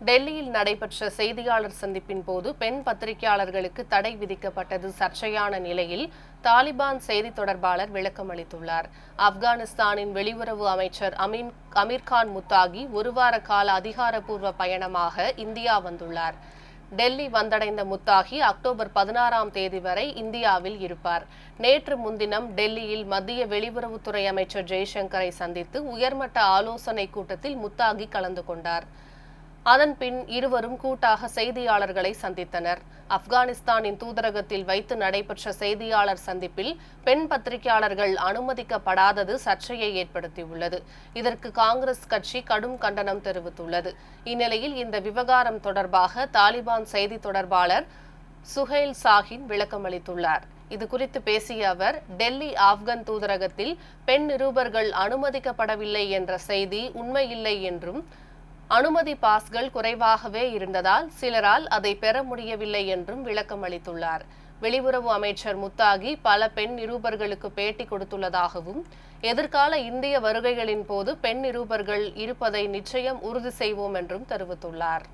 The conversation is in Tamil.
டெல்லியில் நடைபெற்ற செய்தியாளர் சந்திப்பின் போது பெண் பத்திரிகையாளர்களுக்கு தடை விதிக்கப்பட்டது சர்ச்சையான நிலையில் தாலிபான் செய்தி தொடர்பாளர் விளக்கம் அளித்துள்ளார். ஆப்கானிஸ்தானின் வெளியுறவு அமைச்சர் அமீன் அமீர்கான் முத்தாகி ஒரு வார கால அதிகாரப்பூர்வ பயணமாக இந்தியா வந்துள்ளார். டெல்லி வந்தடைந்த முத்தாகி அக்டோபர் பதினாறாம் தேதி வரை இந்தியாவில் இருப்பார். நேற்று முன்தினம் டெல்லியில் மத்திய வெளியுறவுத்துறை அமைச்சர் ஜெய்சங்கரை சந்தித்து உயர்மட்ட ஆலோசனை கூட்டத்தில் முத்தாகி கலந்து கொண்டார். அதன் பின் இருவரும் கூட்டாக செய்தியாளர்களை சந்தித்தனர். ஆப்கானிஸ்தானின் தூதரகத்தில் வைத்து நடைபெற்ற செய்தியாளர் சந்திப்பில் பெண் பத்திரிகையாளர்கள் அனுமதிக்கப்படாதது சர்ச்சையை ஏற்படுத்தியுள்ளது. இதற்கு காங்கிரஸ் கட்சி கடும் கண்டனம் தெரிவித்துள்ளது. இந்நிலையில் இந்த விவகாரம் தொடர்பாக தாலிபான் செய்தி தொடர்பாளர் சுஹைல் சாஹின் விளக்கமளித்துள்ளார் இது குறித்து பேசிய அவர் டெல்லி ஆப்கன் தூதரகத்தில் பெண் நிருபர்கள் அனுமதிக்கப்படவில்லை என்ற செய்தி உண்மையில்லை என்றும் அனுமதி பாஸ்கள் குறைவாகவே இருந்ததால் சிலரால் அதை பெற முடியவில்லை என்றும் விளக்கம் அளித்துள்ளார். வெளியுறவு அமைச்சர் முத்தாகி பல பெண் நிரூபர்களுக்கு பேட்டி கொடுத்துள்ளதாகவும் எதிர்கால இந்திய வருகைகளின் போது பெண் நிரூபர்கள் இருப்பதை நிச்சயம் உறுதி செய்வோம் என்றும் தெரிவித்துள்ளார்.